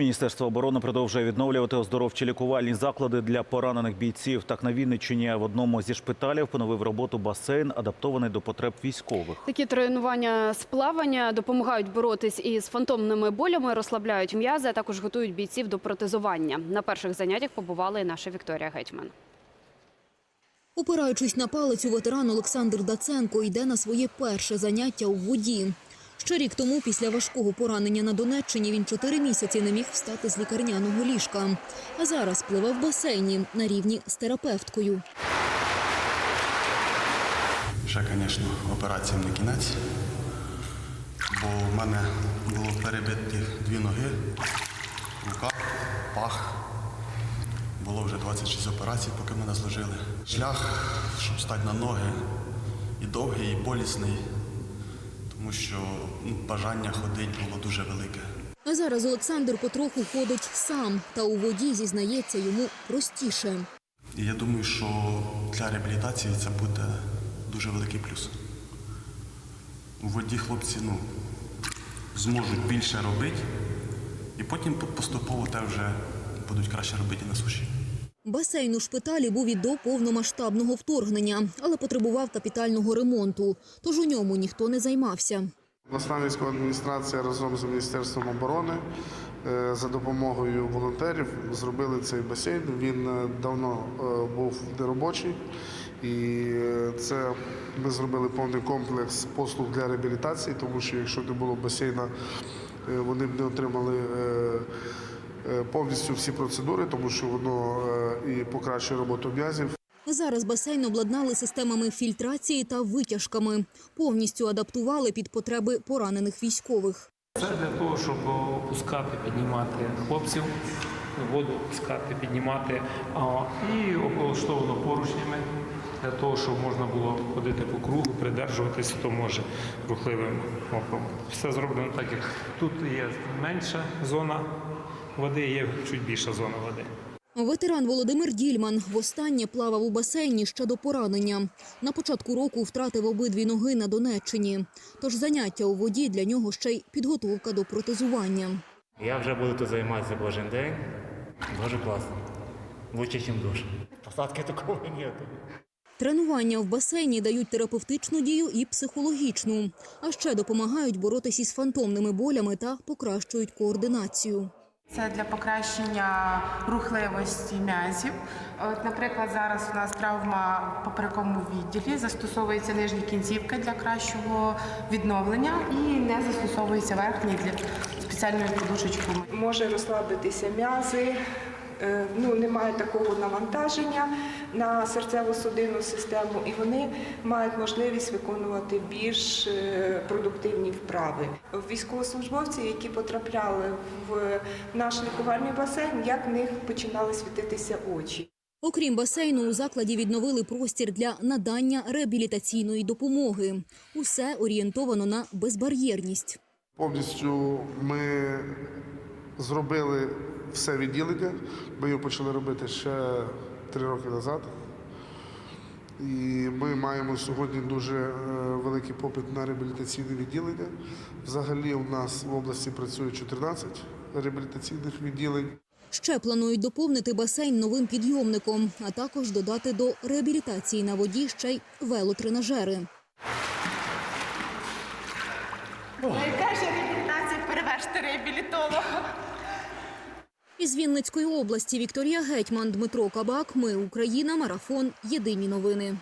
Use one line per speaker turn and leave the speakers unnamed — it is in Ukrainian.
Міністерство оборони продовжує відновлювати оздоровчі лікувальні заклади для поранених бійців. Так на Вінниччині в одному зі шпиталів поновив роботу басейн, адаптований до потреб військових.
Такі тренування з плавання допомагають боротись із фантомними болями, розслабляють м'язи, а також готують бійців до протезування. На перших заняттях побувала і наша Вікторія Гетьман.
Опираючись на палицю, ветеран Олександр Даценко йде на своє перше заняття у воді. Ще рік тому, після важкого поранення на Донеччині, він чотири місяці не міг встати з лікарняного ліжка. А зараз пливе в басейні на рівні з терапевткою.
Ще, звісно, операціям не кінець, бо в мене було перебиті дві ноги, рука, пах. Було вже 26 операцій, поки мене зложили. Шлях, щоб стати на ноги, і довгий, і болісний, тому що ну, бажання ходити було дуже велике.
А зараз Олександр потроху ходить сам, та у воді зізнається йому простіше.
І я думаю, що для реабілітації це буде дуже великий плюс. У воді хлопці ну, зможуть більше робити, і потім поступово те вже будуть краще робити на суші.
Басейн у шпиталі був і до повномасштабного вторгнення, але потребував капітального ремонту, тож у ньому ніхто не займався.
Обласна військова адміністрація разом з Міністерством оборони е, за допомогою волонтерів зробили цей басейн. Він е, давно е, був неробочий. І це ми зробили повний комплекс послуг для реабілітації, тому що якщо не було басейна, вони б не отримали повністю всі процедури, тому що воно е, і покращує роботу м'язів.
Зараз басейн обладнали системами фільтрації та витяжками. Повністю адаптували під потреби поранених військових.
Це для того, щоб опускати, піднімати хлопців, воду опускати, піднімати і облаштовано поручнями для того, щоб можна було ходити по кругу, придержуватись, хто може рухливим оком. Все зроблено так, як тут є менша зона води, є чуть більша зона води.
Ветеран Володимир Дільман востаннє плавав у басейні ще до поранення. На початку року втратив обидві ноги на Донеччині. Тож заняття у воді для нього ще й підготовка до протезування.
Я вже буду тут займатися кожен день. Дуже класно. Лучше, ніж душ. Посадки такого нету.
Тренування в басейні дають терапевтичну дію і психологічну, а ще допомагають боротися із фантомними болями та покращують координацію.
Це для покращення рухливості м'язів. От, наприклад, зараз у нас травма в поперековому відділі, застосовується нижня кінцівка для кращого відновлення і не застосовується верхній для спеціальної подушечки.
може розслабитися м'язи, е, ну, немає такого навантаження на серцево-судинну систему, і вони мають можливість виконувати більш е, продуктивні вправи. Військовослужбовці, які потрапляли в наш лікувальний басейн, як в них починали світитися очі.
Окрім басейну, у закладі відновили простір для надання реабілітаційної допомоги. Усе орієнтовано на безбар'єрність.
Повністю ми зробили все відділення. Ми його почали робити ще три роки назад. І ми маємо сьогодні дуже е, великий попит на реабілітаційне відділення. Взагалі у нас в області працює 14 реабілітаційних відділень.
Ще планують доповнити басейн новим підйомником, а також додати до реабілітації на воді ще й велотренажери.
Яка ж реабілітація перевершити реабілітолога?
Із Вінницької області Вікторія Гетьман, Дмитро Кабак. Ми Україна. Марафон. Єдині новини.